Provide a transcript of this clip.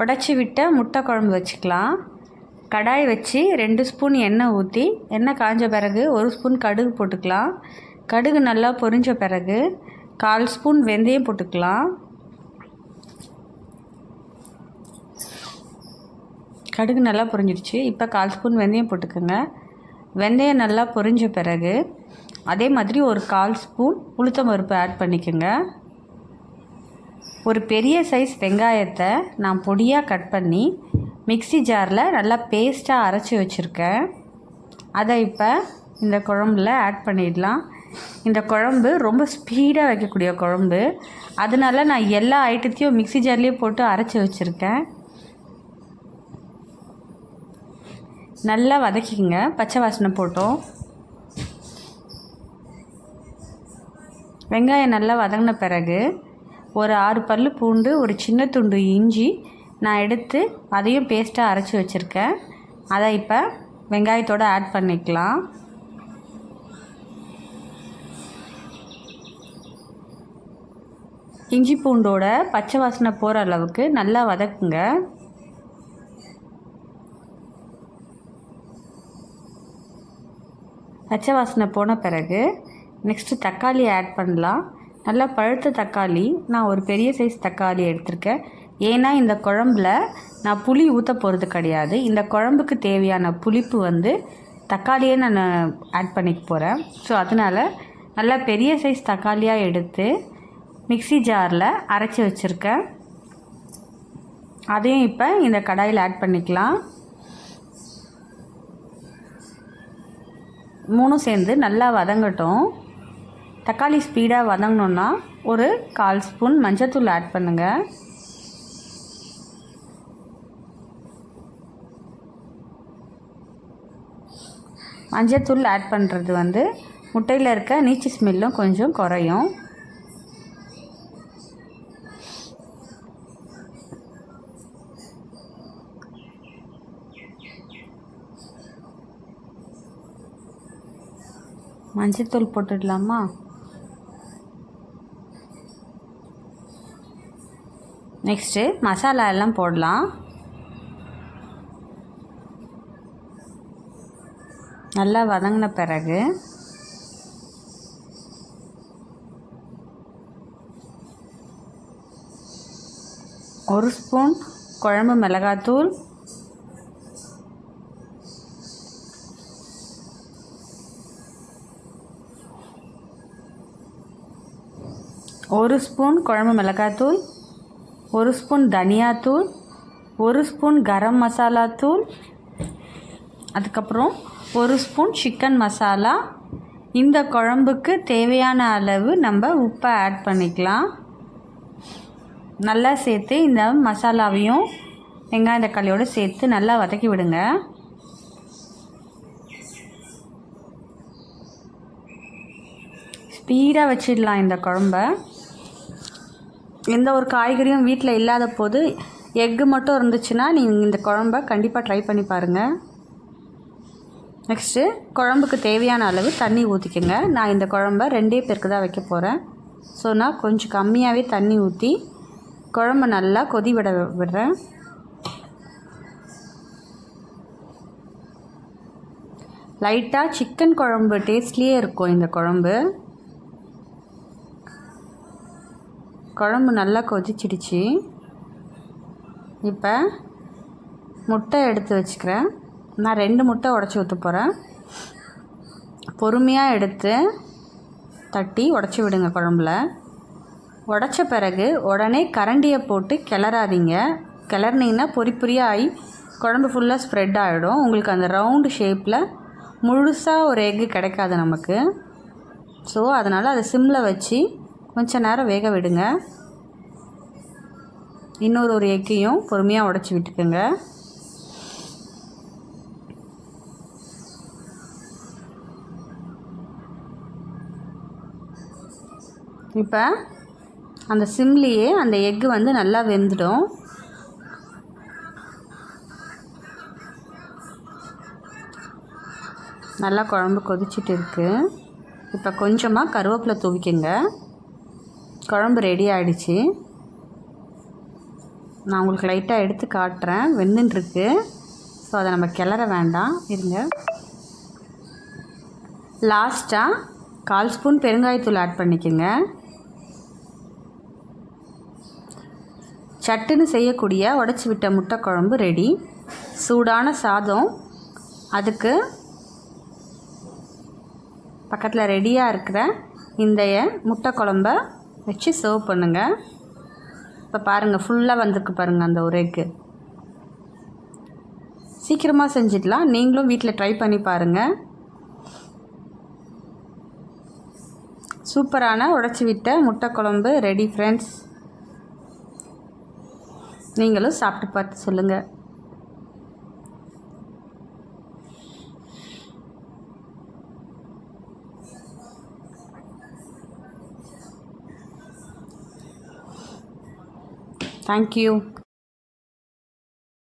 உடச்சி விட்ட முட்டை குழம்பு வச்சுக்கலாம். கடாய் வச்சு ரெண்டு ஸ்பூன் எண்ணெய் ஊற்றி எண்ணெய் காஞ்ச பிறகு ஒரு ஸ்பூன் கடுகு போட்டுக்கலாம். கடுகு நல்லா பொரிஞ்ச பிறகு கால் ஸ்பூன் வெந்தயம் போட்டுக்கலாம். கடுகு நல்லா பொரிஞ்சிடுச்சு. இப்போ கால் ஸ்பூன் வெந்தயம் போட்டுக்கோங்க. வெந்தயம் நல்லா பொரிஞ்ச பிறகு அதே மாதிரி ஒரு கால் ஸ்பூன் உளுத்தம் பருப்பு ஆட் பண்ணிக்கோங்க. ஒரு பெரிய சைஸ் வெங்காயத்தை நான் பொடியாக கட் பண்ணி மிக்ஸி ஜாரில் நல்லா பேஸ்ட்டாக அரைச்சி வச்சுருக்கேன். அதை இப்போ இந்த குழம்புல ஆட் பண்ணிடலாம். இந்த குழம்பு ரொம்ப ஸ்பீடாக வைக்கக்கூடிய குழம்பு. அதனால நான் எல்லா ஐட்டத்தையும் மிக்ஸி ஜார்லேயே போட்டு அரைச்சி வச்சுருக்கேன். நல்லா வதக்கிங்க பச்சை வாசனை போட்டோம். வெங்காயம் நல்லா வதங்கின பிறகு ஒரு ஆறு பல் பூண்டு ஒரு சின்ன துண்டு இஞ்சி நான் எடுத்து அதையும் பேஸ்ட்டாக அரைச்சி வச்சுருக்கேன். அதை இப்போ வெங்காயத்தோடு ஆட் பண்ணிக்கலாம். இஞ்சி பூண்டோட பச்சை வாசனை போகிற அளவுக்கு நல்லா வதக்குங்க. பச்சை வாசனை போன பிறகு நெக்ஸ்ட்டு தக்காளி ஆட் பண்ணலாம். நல்லா பழுத்த தக்காளி நான் ஒரு பெரிய சைஸ் தக்காளி எடுத்திருக்கேன். ஏன்னா இந்த குழம்புல நான் புளி ஊற்ற போகிறது கிடையாது. இந்த குழம்புக்கு தேவையான புளிப்பு வந்து தக்காளியே நான் ஆட் பண்ணிக்க போகிறேன் ஸோ அதனால் நல்லா பெரிய சைஸ் தக்காளியாக எடுத்து மிக்ஸி ஜாரில் அரைச்சி வச்சுருக்கேன். அதையும் இப்போ இந்த கடாயில் ஆட் பண்ணிக்கலாம். மூணும் சேர்ந்து நல்லா வதங்கட்டும். தக்காளி ஸ்பீடாக வதங்கணுன்னா ஒரு கால் ஸ்பூன் மஞ்சத்தூள் ஆட் பண்ணுங்கள் மஞ்சத்தூள் ஆட் பண்ணுறது வந்து முட்டையில் இருக்க நீச்சி ஸ்மெல்லும் கொஞ்சம் குறையும். மஞ்சத்தூள் போட்டுடலாமா? நெக்ஸ்ட்டு மசாலா எல்லாம் போடலாம். நல்லா வதங்கின பிறகு ஒரு ஸ்பூன் குழம்பு மிளகாத்தூள் ஒரு ஸ்பூன் குழம்பு மிளகாத்தூள் ஒரு ஸ்பூன் தனியாத்தூள் ஒரு ஸ்பூன் கரம் மசாலா தூள் அதுக்கப்புறம் ஒரு ஸ்பூன் சிக்கன் மசாலா. இந்த குழம்புக்கு தேவையான அளவு நம்ம உப்பை ஆட் பண்ணிக்கலாம். நல்லா சேர்த்து இந்த மசாலாவையும் வெங்காய தக்காளியோடு சேர்த்து நல்லா வதக்கி விடுங்க. ஸ்பீடாக வச்சிடலாம் இந்த குழம்ப. எந்த ஒரு காய்கறியும் வீட்டில் இல்லாத போது எக்கு மட்டும் இருந்துச்சுன்னா நீங்கள் இந்த குழம்ப கண்டிப்பாக ட்ரை பண்ணி பாருங்கள் நெக்ஸ்ட்டு குழம்புக்கு தேவையான அளவு தண்ணி ஊற்றிக்கோங்க நான் இந்த குழம்ப ரெண்டே பேருக்கு தான் வைக்க போகிறேன் ஸோ நான் கொஞ்சம் கம்மியாகவே தண்ணி ஊற்றி குழம்ப நல்லா கொதி விட விடுறேன். லைட்டாக சிக்கன் குழம்பு டேஸ்ட்லேயே இருக்கும் இந்த குழம்பு. குழம்பு நல்லா கொதிச்சிடுச்சு. இப்போ முட்டை எடுத்து வச்சுக்கிறேன். நான் ரெண்டு முட்டை உடச்சி ஊற்ற போகிறேன் பொறுமையாக எடுத்து தட்டி உடச்சி விடுங்க குழம்புல. உடச்ச பிறகு உடனே கரண்டியை போட்டு கிளறாதீங்க. கிளறினீங்கன்னா பொறி பொரியாக ஆகி குழம்பு ஃபுல்லாக ஸ்ப்ரெட் ஆகிடும் உங்களுக்கு அந்த ரவுண்டு ஷேப்பில் முழுசாக ஒரு எக்கு கிடைக்காது நமக்கு. ஸோ அதனால் அதை சிம்மில் வச்சு கொஞ்ச நேரம் வேக விடுங்க. இன்னொரு ஒரு எக்கையும் பொறுமையாக உடச்சி விட்டுக்கோங்க. இப்போ அந்த சிம்லேயே அந்த எக்கு வந்து நல்லா வெந்துடும். நல்லா குழம்பு கொதிச்சிட்டு இருக்குது இப்போ கொஞ்சமாக கருவேப்பிலை தூவிக்கங்க. குழம்பு ரெடி ஆகிடுச்சு நான் உங்களுக்கு லைட்டாக எடுத்து காட்டுறேன். வெந்துன்ட்ருக்கு ஸோ அதை நம்ம கிளற வேண்டாம். இருங்க. லாஸ்ட்டாக கால் ஸ்பூன் பெருங்காயத்தூள் ஆட் பண்ணிக்கோங்க. சட்டுன்னு செய்யக்கூடிய உடச்சி விட்ட முட்டை குழம்பு ரெடி சூடான சாதம். அதுக்கு பக்கத்தில் ரெடியாக இருக்கிற இந்த முட்டை குழம்ப வச்சு சர்வ் பண்ணுங்கள் இப்போ பாருங்கள் ஃபுல்லாக வந்திருக்கு பாருங்கள் அந்த ஒரு எக்கு சீக்கிரமாக செஞ்சிடலாம். நீங்களும் வீட்டில் ட்ரை பண்ணி பாருங்கள் சூப்பரான உடச்சி விட்ட முட்டை குழம்பு ரெடி ஃப்ரெண்ட்ஸ் நீங்களும் சாப்பிட்டு பார்த்து சொல்லுங்கள் Thank you.